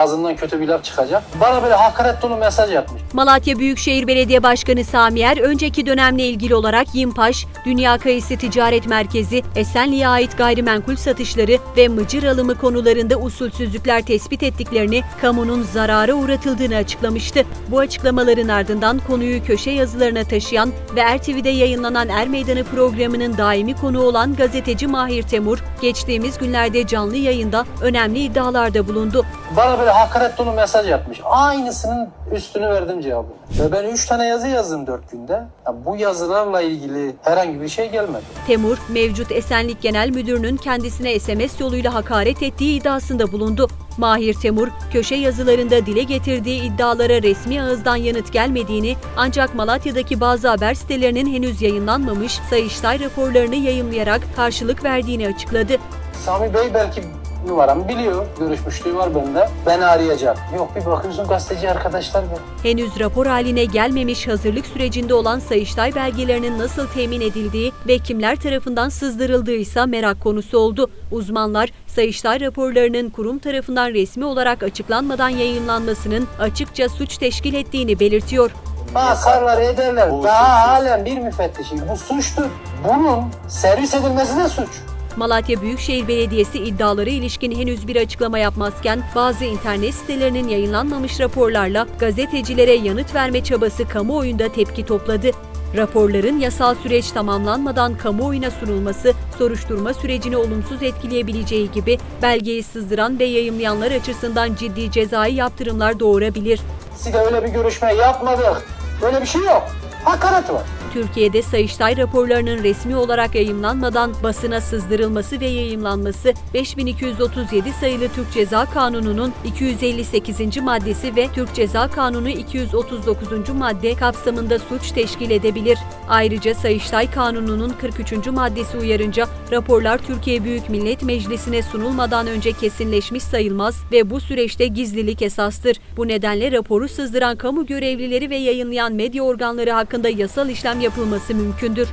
ağzından kötü bir laf çıkacak. Bana böyle hakaret dolu mesaj yapmış. Malatya Büyükşehir Belediye Başkanı Sami Er, önceki dönemle ilgili olarak Yimpaş, Dünya Kayısı Ticaret Merkezi, Esenli'ye ait gayrimenkul satışları ve mıcır alımı konularında usulsüzlükler tespit ettiklerini, kamunun zarara uğratıldığını açıklamıştı. Bu açıklamaların ardından konuyu köşe yazılarına taşıyan ve RTV'de yayınlanan Er Meydanı programının daimi konuğu olan gazeteci Mahir Temur, geçtiğimiz günlerde canlı yayında önemli iddialarda bulundu. Bana böyle hakaret dolu mesaj yapmış. Aynısının üstünü verdim cevabı. Ve ben 3 tane yazı yazdım 4 günde. Ya bu yazılarla ilgili herhangi bir şey gelmedi. Temur, mevcut Esenlik Genel Müdürü'nün kendisine SMS yoluyla hakaret ettiği iddiasında bulundu. Mahir Temur, köşe yazılarında dile getirdiği iddialara resmi ağızdan yanıt gelmediğini ancak Malatya'daki bazı haber sitelerinin henüz yayınlanmamış Sayıştay raporlarını yayımlayarak karşılık verdiğini açıkladı. Sami Bey belki numaramı biliyor. Görüşmüşlüğü var bende. Beni arayacak. Yok bir bakıyorsun gazeteci arkadaşlar var. Henüz rapor haline gelmemiş hazırlık sürecinde olan Sayıştay belgelerinin nasıl temin edildiği ve kimler tarafından sızdırıldığı ise merak konusu oldu. Uzmanlar Sayıştay raporlarının kurum tarafından resmi olarak açıklanmadan yayınlanmasının açıkça suç teşkil ettiğini belirtiyor. Bakarlar ederler. Daha halen bir müfettişi. Bu suçtur. Bunun servis edilmesi de suç. Malatya Büyükşehir Belediyesi iddialara ilişkin henüz bir açıklama yapmazken bazı internet sitelerinin yayınlanmamış raporlarla gazetecilere yanıt verme çabası kamuoyunda tepki topladı. Raporların yasal süreç tamamlanmadan kamuoyuna sunulması soruşturma sürecini olumsuz etkileyebileceği gibi belgeyi sızdıran ve yayımlayanlar açısından ciddi cezai yaptırımlar doğurabilir. Size öyle bir görüşme yapmadık. Böyle bir şey yok. Hakaret var. Türkiye'de Sayıştay raporlarının resmi olarak yayımlanmadan basına sızdırılması ve yayımlanması 5237 sayılı Türk Ceza Kanunu'nun 258. maddesi ve Türk Ceza Kanunu 239. madde kapsamında suç teşkil edebilir. Ayrıca Sayıştay Kanunu'nun 43. maddesi uyarınca raporlar Türkiye Büyük Millet Meclisi'ne sunulmadan önce kesinleşmiş sayılmaz ve bu süreçte gizlilik esastır. Bu nedenle raporu sızdıran kamu görevlileri ve yayınlayan medya organları hakkında yasal işlem yapılması mümkündür.